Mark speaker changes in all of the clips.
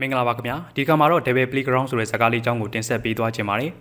Speaker 1: မင်္ဂလာပါခင်ဗျာဒီကံမှာတော့ Devil Playground ဆိုတဲ့ဇာတ်ကားလေးအကြောင်းကိုတင်ဆက်ပေးသွားခြင်းပါတယ်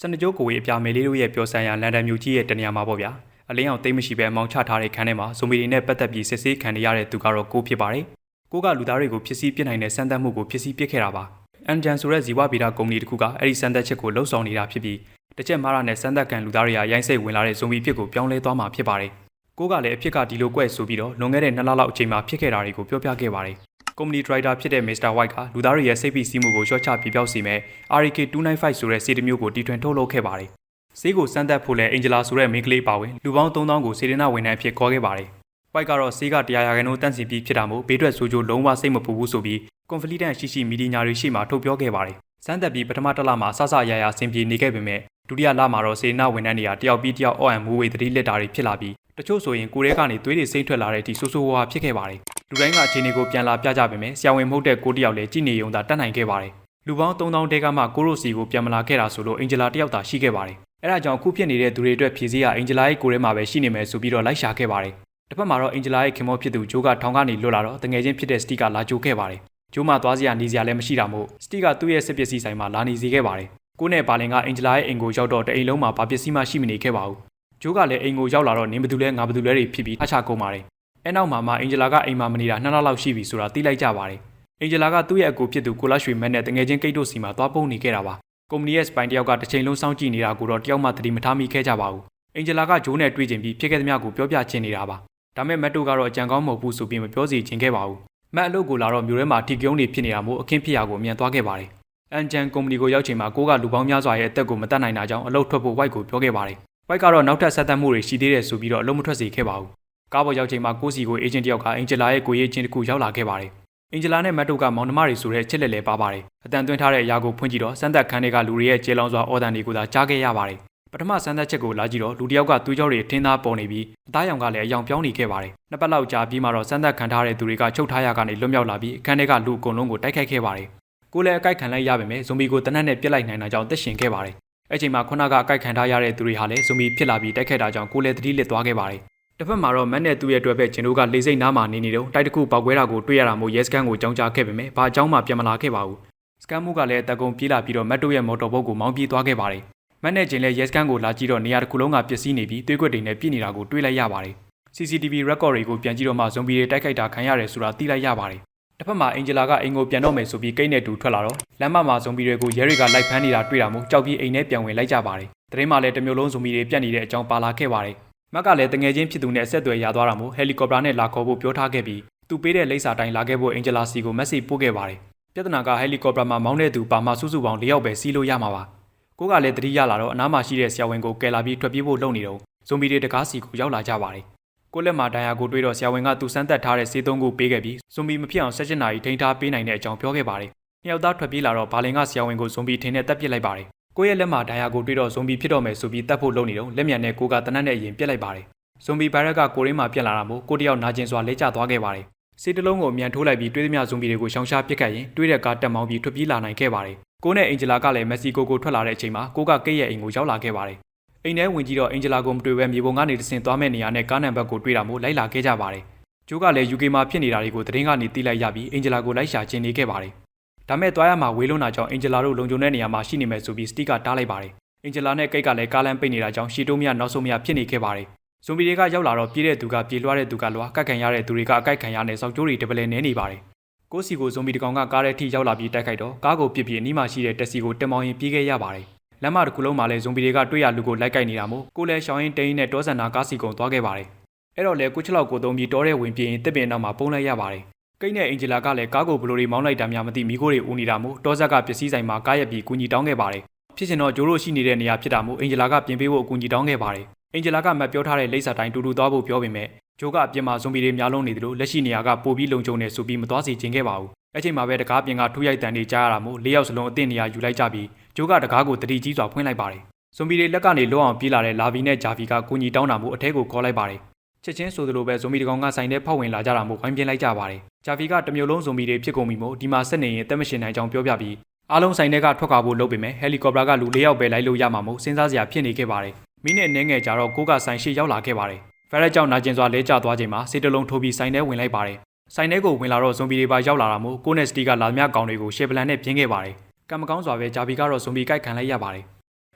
Speaker 1: စနကြိုးကိုဝေးအပြာမေလေးတို့ရဲ့ပြောဆန်ရလန်ဒန်မြို့ကြီးရဲ့တနေရာမှာပေါ့ဗျာအလင်းအောင်တိတ်မရှိပဲအမောင်းချထားတဲ့ခန်းထဲမှာဇွန်ဘီတွေနဲ့ပတ်သက်ပြီးစစ်ဆေးခံနေရတဲ့သူကတော့ကိုဖြစ်ပါတယ်ကိုကလူသားတွေကိုဖြစ်စည်းပြစ်နိုင်တဲ့စမ်းသပ်မှုကိုဖြစ်စည်းပြစ်ခဲ့တာပါအန်ဂျန်ဆိုတဲ့ဇီဝဗီဒကုမ္ပဏီတစ်ခုကအဲ့ဒီစမ်းသပ်ချက်ကိုလှုပ်ဆောင်နေတာဖြစ်ပြီးတစ်ချက်မားရနဲ့စမ်းသပ်ခံလူသားတွေကရိုင်းစိတ်ဝင်လာတဲ့ဇွန်ဘီဖြစ်ကိုပြောင်းလဲသွားမှာဖြစ်ပါတယ်ကိုကလည်းအဖြစ်ကဒီလိုကွဲ့ဆိုပြီးတော့လွန်ခဲ့တဲ့နှစ်လလောက်အချိန်မှာဖြစ်ခဲ့တာတွေကိုပြောပြခဲ့ပါတယ် ကုမ္ပဏီဒရိုက်တာဖြစ်တဲ့ Mr. White ကလူသားတွေရဲ့စိတ်ဖိစီးမှုကိုလျှော့ချပြပြောက်စေမဲ့ RK 295ဆိုတဲ့စေတမျိုးကိုတီထွင်ထုတ်လုပ်ခဲ့ပါတယ်။ဆေးကိုစမ်းသပ်ဖို့လဲအင်ဂျလာဆိုတဲ့မိန်းကလေးပါဝင်လူပေါင်း3000ကိုစေတနာဝန်ထမ်းအဖြစ်ခေါ်ခဲ့ပါတယ်။ White ကတော့ဆေးကတရားရဂန်တို့တန့်စင်ပြီးဖြစ်တာမို့ဘေးထွက်ဆိုးကျိုးလုံးဝစိတ်မပူဘူးဆိုပြီး confident ရှိရှိမီဒီညာတွေရှိမှထုတ်ပြောခဲ့ပါတယ်။စမ်းသပ်ပြီးပထမတစ်လမှာဆဆရရဆင်ပြေနေခဲ့ပေမဲ့ဒုတိယလမှာတော့စေနာဝန်ထမ်းတွေကတယောက်ပြီးတယောက်အော့အန်မူဝေသတိလက်တာတွေဖြစ်လာပြီးတချို့ဆိုရင်ကိုရဲကနေသွေးတွေစိမ့်ထွက်လာတဲ့အထိဆိုးဆိုးဝါးဝါဖြစ်ခဲ့ပါတယ်။ လူတိုင်းကအခြေအနေကိုပြန်လာပြကြပေမဲ့ဆရာဝန်မဟုတ်တဲ့ကိုတယောက်လည်းကြည်နေုံသာတတ်နိုင်ခဲ့ပါတယ်။လူပေါင်း3000တဲကမှကိုရိုစီကိုပြန်မလာခဲ့တာဆိုလို့အင်ဂျလာတယောက်သာရှိခဲ့ပါတယ်။အဲဒါကြောင့်အခုဖြစ်နေတဲ့သူတွေအတွက်ဖြည့်စည်းရအင်ဂျလာရဲ့ကိုရဲမှာပဲရှိနေမယ်ဆိုပြီးတော့လိုက်ရှာခဲ့ပါတယ်။တစ်ဖက်မှာတော့အင်ဂျလာရဲ့ခင်မောဖြစ်သူဂျိုးကထောင်ကနေလွတ်လာတော့တငယ်ချင်းဖြစ်တဲ့စတီကလာကြိုခဲ့ပါတယ်။ဂျိုးမှသွားစရာနေစရာလည်းမရှိတာမို့စတီကသူ့ရဲ့စစ်ပစ္စည်းဆိုင်မှာလာနေစီခဲ့ပါတယ်။ကိုနဲ့ဘာလင်ကအင်ဂျလာရဲ့အိမ်ကိုရောက်တော့တအိမ်လုံးမှာဘာပစ္စည်းမှရှိမနေခဲ့ပါဘူး။ဂျိုးကလည်းအိမ်ကိုရောက်လာတော့နင်းဘသူလဲငါဘသူလဲတွေဖြစ်ပြီးအချကုန်ပါတယ်။ အဲနောက်မှာမှအင်ဂျလာကအိမ်မှာမနေတာနှစ်လလောက်ရှိပြီဆိုတာသိလိုက်ကြပါတယ်။အင်ဂျလာကသူ့ရဲ့အကိုဖြစ်သူကိုလရွှေမက်နဲ့တငယ်ချင်းကိတ်တို့စီမှာသွားပုန်းနေခဲ့တာပါ။ကုမ္ပဏီရဲ့စပိုင်တယောက်ကတစ်ချိန်လုံးစောင့်ကြည့်နေတာကိုတော့တယောက်မှသတိမထားမိခဲ့ကြပါဘူး။အင်ဂျလာကဂျိုးနဲ့တွေ့ချင်ပြီးဖြစ်ခဲ့သမျှကိုပြောပြချင်နေတာပါ။ဒါမဲ့မက်တိုကတော့အကြံကောင်းမဟုတ်ဘူးဆိုပြီးမပြောစီချင်ခဲ့ပါဘူး။မက်အလုပ်ကိုလာတော့မြို့ထဲမှာထီကျုံတွေဖြစ်နေတာမို့အခင်းဖြစ်ရာကိုအမြန်သွားခဲ့ပါတယ်။အန်ဂျန်ကုမ္ပဏီကိုရောက်ချိန်မှာကိုကလူပေါင်းများစွာရဲ့အသက်ကိုမတတ်နိုင်တာကြောင့်အလုပ်ထွက်ဖို့ဝိုက်ကိုပြောခဲ့ပါတယ်။ဝိုက်ကတော့နောက်ထပ်ဆက်သက်မှုတွေရှိသေးတယ်ဆိုပြီးတော့အလုပ်မထွက်စေခဲ့ပါဘူး။ ကားပေါ်ရောက်ချိန်မှာကိုစီကိုအေဂျင့်တယောက်ကအင်ဂျလာရဲ့ကိုရေးချင်းတစ်ခုရောက်လာခဲ့ပါတယ်။အင်ဂျလာနဲ့မတ်တိုကမောင်နှမတွေဆိုတဲ့ချစ်လက်လဲပါပါတယ်။အတန်သွင်းထားတဲ့အရာကိုဖွင့်ကြည့်တော့စမ်းသက်ခန်းတွေကလူတွေရဲ့ကျေလောင်စွာအော်တန်တွေကိုသာကြားခဲ့ရပါတယ်။ပထမစမ်းသက်ချက်ကိုလာကြည့်တော့လူတယောက်ကသွေးကြောတွေထင်းသားပေါ်နေပြီးအသားရောင်ကလည်းအယောင်ပြောင်းနေခဲ့ပါတယ်။နှစ်ပတ်လောက်ကြာပြီးမှတော့စမ်းသက်ခံထားတဲ့သူတွေကချုပ်ထားရကနေလွတ်မြောက်လာပြီးအခန်းထဲကလူအကုန်လုံးကိုတိုက်ခိုက်ခဲ့ပါတယ်။ကိုလည်းအကိုက်ခံလိုက်ရပေမဲ့ဇွန်ဘီကိုတနက်နဲ့ပြစ်လိုက်နိုင်တာကြောင့်တက်ရှင်ခဲ့ပါတယ်။အဲ့ချိန်မှာခုနကအကိုက်ခံထားရတဲ့သူတွေဟာလည်းဇွန်ဘီဖြစ်လာပြီးတိုက်ခိုက်တာကြောင့်ကိုလည်းတတိလစ်သွားခဲ့ပါတယ်။ တစ်ဖက်မှာတော့မက်နဲ့သူ့ရဲ့အတွက်ပဲဂျင်တို့ကလေစိတ်နားမှာနေနေတော့တိုက်တစ်ခုပောက်ကွဲတာကိုတွေ့ရတာမို့ရဲစကန်ကိုကြောင်းကြားခဲ့ပေမဲ့ဘာအကြောင်းမှပြန်မလာခဲ့ပါဘူး။စကန်မှုကလည်းတကုံပြေးလာပြီးတော့မက်တို့ရဲ့မော်တော်ဘုတ်ကိုမောင်းပြေးသွားခဲ့ပါတယ်။မက်နဲ့ဂျင်လည်းရဲစကန်ကိုလာကြည့်တော့နေရာတစ်ခုလုံးကပျက်စီးနေပြီးသွေးကွက်တွေနဲ့ပြည့်နေတာကိုတွေ့လိုက်ရပါတယ်။ CCTV record တွေကိုပြန်ကြည့်တော့မှဇွန်ဘီတွေတိုက်ခိုက်တာခံရတယ်ဆိုတာသိလိုက်ရပါတယ်။တစ်ဖက်မှာအင်ဂျလာကအင်ကိုပြန်တော့မယ်ဆိုပြီးကိတ်နဲ့တူထွက်လာတော့လမ်းမမှာဇွန်ဘီတွေကိုရဲတွေကလိုက်ဖမ်းနေတာတွေ့တာမို့ကြောက်ပြီးအိမ်ထဲပြန်ဝင်လိုက်ကြပါတယ်။တရင်မှာလည်းတစ်မျိုးလုံးဇွန်ဘီတွေပြတ်နေတဲ့အကြောင်းပါလာခဲ့ပါတယ်။ မက်ကလည်းတငယ်ချင်းဖြစ်သူနဲ့အဆက်အသွယ်ရသွားတာမို့ဟယ်လီကော်ပတာနဲ့လာခေါ်ဖို့ပြောထားခဲ့ပြီးသူပေးတဲ့လိပ်စာတိုင်းလာခဲ့ဖို့အင်ဂျလာစီကိုမက်ဆေ့ပို့ခဲ့ပါတယ်။ပြဿနာကဟယ်လီကော်ပတာမှာမောင်းတဲ့သူပါမှစုစုပေါင်း၄ယောက်ပဲစီးလို့ရမှာပါ။ကိုကလည်းတတိရလာတော့အနားမှာရှိတဲ့ဆရာဝန်ကိုကယ်လာပြီးထွက်ပြေးဖို့လုပ်နေတော့ဇွန်ဘီတွေတကားစီကိုရောက်လာကြပါတယ်။ကိုလက်မှာဒဏ်ရာကိုတွေးတော့ဆရာဝန်ကသူစမ်းသပ်ထားတဲ့ဆေးသုံးခုပေးခဲ့ပြီးဇွန်ဘီမဖြစ်အောင်၁၈နာရီထိန်းထားပေးနိုင်တဲ့အကြောင်းပြောခဲ့ပါတယ်။နှစ်ယောက်သားထွက်ပြေးလာတော့ဘာလင်ကဆရာဝန်ကိုဇွန်ဘီထင်းနဲ့တက်ပစ်လိုက်ပါတယ်။ ကိုရဲ့လက်မှာဒဏ်ရာကိုတွေးတော့ဇွန်ဘီဖြစ်တော့မယ်ဆိုပြီးတက်ဖို့လုပ်နေတော့လက်မြန်နဲ့ကိုကတနတ်နဲ့အရင်ပြစ်လိုက်ပါတယ်။ဇွန်ဘီဗိုင်းရပ်ကကိုရင်းမှာပြက်လာတာမို့ကိုတယောက်နာကျင်စွာလဲကျသွားခဲ့ပါတယ်။ဆေးတလုံးကိုအမြန်ထိုးလိုက်ပြီးတွေးသမျှဇွန်ဘီတွေကိုရှောင်ရှားပစ်ခတ်ရင်တွေးတဲ့ကားတက်မောင်းပြီးထွက်ပြေးလာနိုင်ခဲ့ပါတယ်။ကိုနဲ့အင်ဂျလာကလည်းမက္ဆီကိုကိုထွက်လာတဲ့အချိန်မှာကိုကကိတ်ရဲ့အိမ်ကိုရောက်လာခဲ့ပါတယ်။အိမ်ထဲဝင်ကြည့်တော့အင်ဂျလာကိုမတွေ့ဘဲမြေပုံကနေတဆင်သွားမဲ့နေရာနဲ့ကားနံပါတ်ကိုတွေ့တာမို့လိုက်လာခဲ့ကြပါတယ်။ဂျိုးကလည်း UK မှာဖြစ်နေတာတွေကိုသတင်းကနေသိလိုက်ရပြီးအင်ဂျလာကိုလိုက်ရှာချင်နေခဲ့ပါတယ်။ ဒါမဲ့သွားရမှာဝေးလွန်းတာကြောင့်အင်ဂျလာတို့လုံခြုံတဲ့နေရာမှာရှိနေမယ်ဆိုပြီးစတီကတားလိုက်ပါတယ်။အင်ဂျလာနဲ့ကိတ်ကလည်းကားလမ်းပိတ်နေတာကြောင့်ရှီတိုးမရနောက်ဆုံးမရဖြစ်နေခဲ့ပါတယ်။ဇွန်ဘီတွေကရောက်လာတော့ပြေးတဲ့သူကပြေးလွှားတဲ့သူကလွှားကတ်ခံရတဲ့သူတွေကအကိုက်ခံရတဲ့စောက်ကျိုးတွေတပလဲနေနေပါတယ်။ကိုစီကိုဇွန်ဘီတကောင်ကကားထဲထိရောက်လာပြီးတိုက်ခိုက်တော့ကားကိုပစ်ပြီးအနီးမှာရှိတဲ့တက်စီကိုတက်မောင်းရင်ပြေးခဲ့ရပါတယ်။လမ်းမတစ်ခုလုံးမှာလည်းဇွန်ဘီတွေကတွေ့ရလူကိုလိုက်ကိုက်နေတာမို့ကိုလည်းရှောင်းရင်တိန်းနဲ့တောဆန်နာကားစီကုံသွားခဲ့ပါတယ်။အဲ့တော့လေကိုချလောက်ကိုသုံးပြီးတောထဲဝင်ပြေးရင်တစ်ပင်နောက်မှာပုံလိုက်ရပါတယ်။ ကိတ်နဲ့အင်ဂျလာကလည်းကားကိုဘလိုတွေမောင်းလိုက်တာများမသိမိခိုးတွေဦးနေတာမို့တောဆက်ကပစ္စည်းဆိုင်မှာကားရက်ပြီးကူညီတောင်းခဲ့ပါတယ်။ဖြစ်ချင်တော့ဂျိုးတို့ရှိနေတဲ့နေရာဖြစ်တာမို့အင်ဂျလာကပြင်ပေးဖို့အကူအညီတောင်းခဲ့ပါတယ်။အင်ဂျလာကမတ်ပြောထားတဲ့လိပ်စာတိုင်းတူတူသွားဖို့ပြောပေမဲ့ဂျိုးကအပြင်မှာဇွန်ဘီတွေများလုံးနေတယ်လို့လက်ရှိနေရာကပိုပြီးလုံခြုံနေဆိုပြီးမသွားစီခြင်းခဲ့ပါဘူး။အဲ့ချိန်မှာပဲတကားပြင်ကထူးရိုက်တန်တွေကြားရတာမို့၄ယောက်စလုံးအသင့်နေရာယူလိုက်ကြပြီးဂျိုးကတကားကိုတတိကြီးစွာဖွင့်လိုက်ပါတယ်။ဇွန်ဘီတွေလက်ကနေလွတ်အောင်ပြေးလာတဲ့လာဗီနဲ့ဂျာဗီကကူညီတောင်းတာမို့အထဲကိုခေါ်လိုက်ပါတယ်။ ချက်ချင်းဆိုသလိုပဲဇွန်ဘီတကောင်ကဆိုင်ထဲဖောက်ဝင်လာကြတာမို့ဝိုင်းပြင်းလိုက်ကြပါတယ်။ဂျာဗီကတမျိုးလုံးဇွန်ဘီတွေဖြစ်ကုန်ပြီမို့ဒီမှာဆက်နေရင်တက်မရှင်နိုင်ကြောင်းပြောပြပြီးအားလုံးဆိုင်ထဲကထွက်ခွာဖို့လုပ်ပေမဲ့ဟယ်လီကော်ပတာကလူ၄ယောက်ပဲလိုက်လို့ရမှာမို့စဉ်းစားစရာဖြစ်နေခဲ့ပါတယ်။မိနဲ့နှဲငယ်ကြတော့ကိုကဆိုင်ရှိရောက်လာခဲ့ပါတယ်။ဖရက်ကြောင့်နာကျင်စွာလဲကျသွားချိန်မှာစေတလုံးထိုးပြီးဆိုင်ထဲဝင်လိုက်ပါတယ်ဆိုင်ထဲကိုဝင်လာတော့ဇွန်ဘီတွေပါရောက်လာတာမို့ကိုနဲ့စတီကလာမြကောင်တွေကိုရှေပလန်နဲ့ပြင်းခဲ့ပါတယ်ကံမကောင်းစွာပဲဂျာဗီကတော့ဇွန်ဘီကိုက်ခံလိုက်ရပါတယ်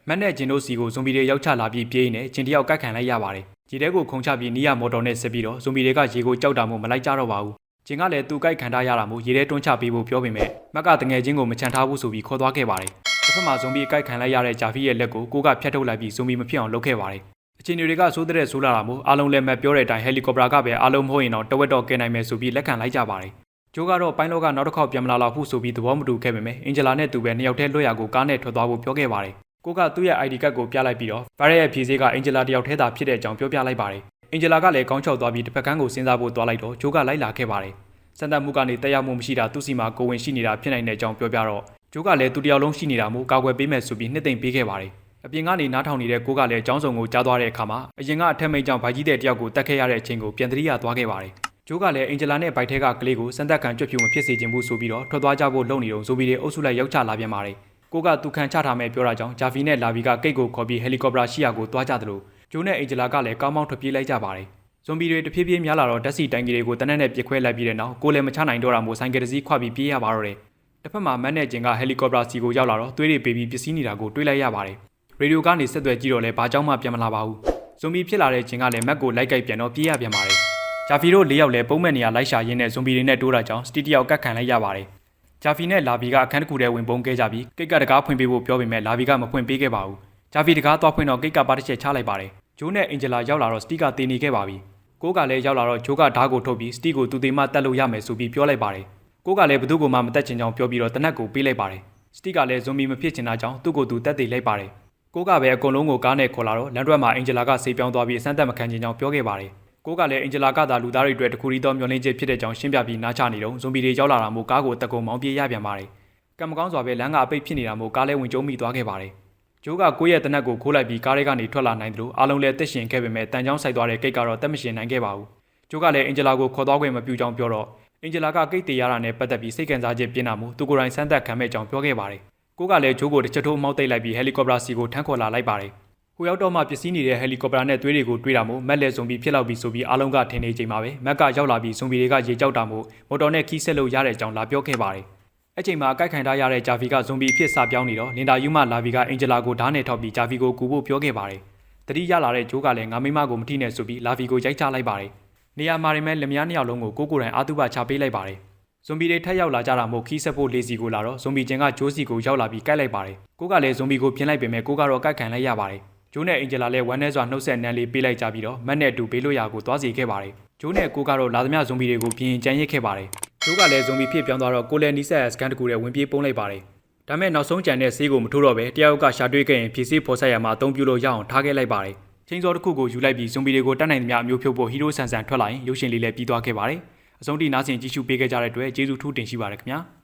Speaker 1: မက်နဲ့ဂျင်တို့စီကိုဇွန်ဘီတွေရောက်ချလာပြီးပြေးနေဂျင်တယောက်ကိုက်ခံလိုက်ရပါတယ်ဂျီတဲကိုခုံချပြီးနီးရမော်တော်နဲ့ဆက်ပြီးတော့ဇွန်ဘီတွေကရေကိုကြောက်တာမို့မလိုက်ကြတော့ပါဘူးဂျင်ကလည်းသူကိုက်ခံထားရတာမို့ရေထဲတွန်းချပေးဖို့ပြောပေမဲ့မက်ကတငယ်ချင်းကိုမချန်ထားဘူးဆိုပြီးခေါ်သွားခဲ့ပါတယ်တစ်ဖက်မှာဇွန်ဘီကိုက်ခံလိုက်ရတဲ့ဂျာဗီရဲ့လက်ကိုကိုကဖျက်ထုတ်လိုက်ပြီးဇွန်ဘီမဖြစ်အောင်လုပ်ခဲ့ပါတယ်အချင်းတွေကဆိုးတဲ့ဆိုးလာတာမို့အားလုံးလည်းမက်ပြောတဲ့အတိုင်းဟယ်လီကော်ပတာကပဲအားလုံးမဟုတ်ရင်တော့တဝက်တော့ကဲနိုင်မယ်ဆိုပြီးလက်ခံလိုက်ကြပါတယ်။ဂျိုးကတော့ပိုင်းလောကနောက်တစ်ခေါက်ပြန်မလာတော့ဘူးဆိုပြီးသဘောမတူခဲ့ပေမဲ့အင်ဂျလာနဲ့သူပဲနှစ်ယောက်တည်းလွတ်ရာကိုကားနဲ့ထွက်သွားဖို့ပြောခဲ့ပါတယ်။ ကိုကသူ့ရဲ့ ID ကတ်ကိုပြလိုက်ပြီးတော့ဗာရက်ရဲ့ဖြေစေးကအင်ဂျလာတယောက်တည်းသာဖြစ်တဲ့အကြောင်းပြောပြလိုက်ပါတယ်။အင်ဂျလာကလည်းကောင်းချောက်သွားပြီးတစ်ဖက်ကန်းကိုစဉ်းစားဖို့သွားလိုက်တော့ဂျိုးကလိုက်လာခဲ့ပါတယ်။စံတမှုကနေတက်ရောက်မှုမရှိတာသူ့စီမှာကိုဝင်ရှိနေတာဖြစ်နိုင်တဲ့အကြောင်းပြောပြတော့ဂျိုးကလည်းသူတယောက်လုံးရှိနေတာမို့ကာကွယ်ပေးမယ်ဆိုပြီးနှစ်သိမ့်ပေးခဲ့ပါတယ်။အပြင်ကနေနားထောင်နေတဲ့ကိုကလည်းအကြောင်းစုံကိုကြားသွားတဲ့အခါမှာအရင်ကအထက်မိတ်ကြောင့်ဗိုက်ကြီးတဲ့တယောက်ကိုတတ်ခဲ့ရတဲ့အချိန်ကိုပြန်သတိရသွားခဲ့ပါတယ်။ဂျိုးကလည်းအင်ဂျလာနဲ့ဗိုက်ထဲကကလေးကိုစံသက်ခံကြွဖြူမဖြစ်စေချင်ဘူးဆိုပြီးတော့ထွက်သွားကြဖို့လုပ်နေတော့ဇိုဘီတွေအုပ်စုလိုက်ရောက်ချလာပြန်ပါတယ်။ ကိုကသူခံချထားမယ်ပြောတာကြောင့်ဂျာဖီနဲ့လာဗီကကိတ်ကိုခေါ်ပြီးဟယ်လီကော်ပတာရှိရာကိုသွားကြသလိုဂျိုးနဲ့အင်ဂျလာကလည်းကောင်းမောင်းထွက်ပြေးလိုက်ကြပါတယ်။ဇွန်ဘီတွေတဖြည်းဖြည်းများလာတော့ဓာတ်စီတိုင်ကြီးတွေကိုတနက်နဲ့ပြစ်ခွဲလိုက်ပြီးတဲ့နောက်ကိုလည်းမချနိုင်တော့တာမို့ဆိုင်ကယ်တစ်စီးခွာပြီးပြေးရပါတော့တယ်။တစ်ဖက်မှာမန်နဲ့ဂျင်ကဟယ်လီကော်ပတာစီကိုရောက်လာတော့သွေးတွေပေးပြီးပစ္စည်းနေတာကိုတွေးလိုက်ရပါတယ်။ရေဒီယိုကနေဆက်သွယ်ကြည့်တော့လဲဘာကြောင့်မှပြန်မလာပါဘူး။ဇွန်ဘီဖြစ်လာတဲ့ဂျင်ကလည်းမက်ကိုလိုက်ကြိုက်ပြန်တော့ပြေးရပြန်ပါတယ်။ဂျာဖီတို့၄ယောက်လည်းပုံမှန်နေရာလိုက်ရှာရင်းနဲ့ဇွန်ဘီတွေနဲ့တိုးတာကြောင့်စတီတယောက်ကတ်ခံလိုက်ရပါတယ်။ ဂျာဖီနဲ့လာဗီကအခန်းတစ်ခုထဲဝင်ပုံခဲ့ကြပြီးကိတ်ကတကားဖွင့်ပေးဖို့ပြောပေမဲ့လာဗီကမဖွင့်ပေးခဲ့ပါဘူး။ဂျာဖီတကားသွားဖွင့်တော့ကိတ်ကပါတစ်ချက်ချလိုက်ပါတယ်။ဂျိုးနဲ့အင်ဂျလာရောက်လာတော့စတီကတေနေခဲ့ပါပြီ။ကိုကလည်းရောက်လာတော့ဂျိုးကဓာတ်ကိုထုတ်ပြီးစတီကိုသူတေမတက်လို့ရမယ်ဆိုပြီးပြောလိုက်ပါတယ်။ကိုကလည်းဘသူ့ကိုမှမတက်ချင်ကြောင်းပြောပြီးတော့တနက်ကိုပေးလိုက်ပါတယ်။စတီကလည်းဇွန်ဘီမဖြစ်ချင်တာကြောင့်သူ့ကိုသူတက်သေးလိုက်ပါတယ်။ကိုကပဲအကုန်လုံးကိုကားနဲ့ခေါ်လာတော့လန်ဒရက်မှာအင်ဂျလာကဆေးပြောင်းသွားပြီးအစမ်းသက်မခံချင်ကြောင်းပြောခဲ့ပါတယ်။ ကိုကလည်းအင်ဂျလာကသာလူသားတွေအတွက်တခုရီသောမျောလင်းချက်ဖြစ်တဲ့ကြောင်းရှင်းပြပြီးနားချနေတော့ဇွန်ဘီတွေရောက်လာတာမို့ကားကိုတက်ကုံမောင်းပြေးရပြန်ပါတယ်။ကံမကောင်းစွာပဲလမ်းကအပိတ်ဖြစ်နေတာမို့ကားလဲဝင်ကျုံမိသွားခဲ့ပါတယ်။ဂျိုးကကိုယ့်ရဲ့တနက်ကိုခိုးလိုက်ပြီးကားထဲကနေထွက်လာနိုင်တယ်လို့အားလုံးလည်းတက်ရှင်ခဲ့ပေမဲ့တန်ချောင်းဆိုင်သွားတဲ့ကိတ်ကတော့တက်မရှင်နိုင်ခဲ့ပါဘူး။ဂျိုးကလည်းအင်ဂျလာကိုခေါ်သွားခွင့်မပြုကြောင်းပြောတော့အင်ဂျလာကကိတ်တေရတာနဲ့ပတ်သက်ပြီးစိတ်ကံစားချက်ပြင်းတာမို့သူကိုယ်တိုင်စမ်းသပ်ခံမဲ့ကြောင်းပြောခဲ့ပါတယ်။ကိုကလည်းဂျိုးကိုတစ်ချက်ထိုးမောက်တိတ်လိုက်ပြီးဟယ်လီကော်ပတာစီကိုထမ်းခေါ်လာလိုက်ပါတယ်။ ဟိုရောက်တော့မှပစ္စည်းနေတဲ့ဟယ်လီကော်ပတာနဲ့သွေးတွေကိုတွေးတာမို့မက်လက်ဇွန်ဘီဖြစ်လောက်ပြီးဆိုပြီးအားလုံးကထင်နေချိန်မှာပဲမက်ကရောက်လာပြီးဇွန်ဘီတွေကရေကြောက်တာမို့မော်တော်နဲ့ခီးဆက်လို့ရတဲ့အကြောင်းလာပြောခဲ့ပါတယ်။အချိန်မှာအကိုက်ခံထားရတဲ့ဂျာဖီကဇွန်ဘီအဖြစ်စပြောင်းနေတော့လင်တာယူမလာဗီကအင်ဂျလာကိုဓာတ်နဲ့ထောက်ပြီးဂျာဖီကိုကူဖို့ပြောခဲ့ပါတယ်။တတိရလာတဲ့ဂျိုးကလည်းငါမိမကိုမထိနဲ့ဆိုပြီးလာဗီကိုရိုက်ချလိုက်ပါတယ်။နေရာမှာရင်မဲ့လက်မယားနှစ်ယောက်လုံးကိုကိုကိုတိုင်အာတုပချပေးလိုက်ပါတယ်။ဇွန်ဘီတွေထက်ရောက်လာကြတာမို့ခီးဆက်ဖို့လေစီကိုလာတော့ဇွန်ဘီချင်းကဂျိုးစီကိုရောက်လာပြီးကိုက်လိုက်ပါတယ်။ကိုကလည်းဇွန်ဘီကိုပြင်လိုက်ပေမဲ့ကိုကတော့ကိုက်ခံလိုက်ရပါတယ်။ ဂျိုးနဲ့အင်ဂျလာလည်းဝမ်းနဲစွာနှုတ်ဆက်နန်းလေးပေးလိုက်ကြပြီးတော့မက်နဲ့အတူဘေးလွတ်ရာကိုသွားစီခဲ့ပါတယ်။ဂျိုးနဲ့ကိုကတော့လာသမျှဇွန်ဘီတွေကိုပြင်ကြမ်းရစ်ခဲ့ပါတယ်။ဂျိုးကလည်းဇွန်ဘီဖြစ်ပြောင်းသွားတော့ကိုလည်းနီးစက်စကန်တကူနဲ့ဝင်ပြေးပုံးလိုက်ပါတယ်။ဒါမဲ့နောက်ဆုံးကြံတဲ့ဆေးကိုမထိုးတော့ပဲတယောက်ကရှာတွေ့ခဲ့ရင်ဖြည့်ဆေးဖော်ဆက်ရမှာအသုံးပြုလို့ရအောင်ထားခဲ့လိုက်ပါတယ်။ချင်းစောတစ်ခုကိုယူလိုက်ပြီးဇွန်ဘီတွေကိုတတ်နိုင်သမျှအမျိုးဖြုတ်ဖို့ဟီးရိုးဆန်ဆန်ထွက်လာရင်ရုပ်ရှင်လေးလည်းပြီးသွားခဲ့ပါတယ်။အဆုံးထိနားဆင်ကြည့်ရှုပေးခဲ့ကြတဲ့အတွက်ကျေးဇူးထူးတင်ရှိပါတယ်ခင်ဗျာ။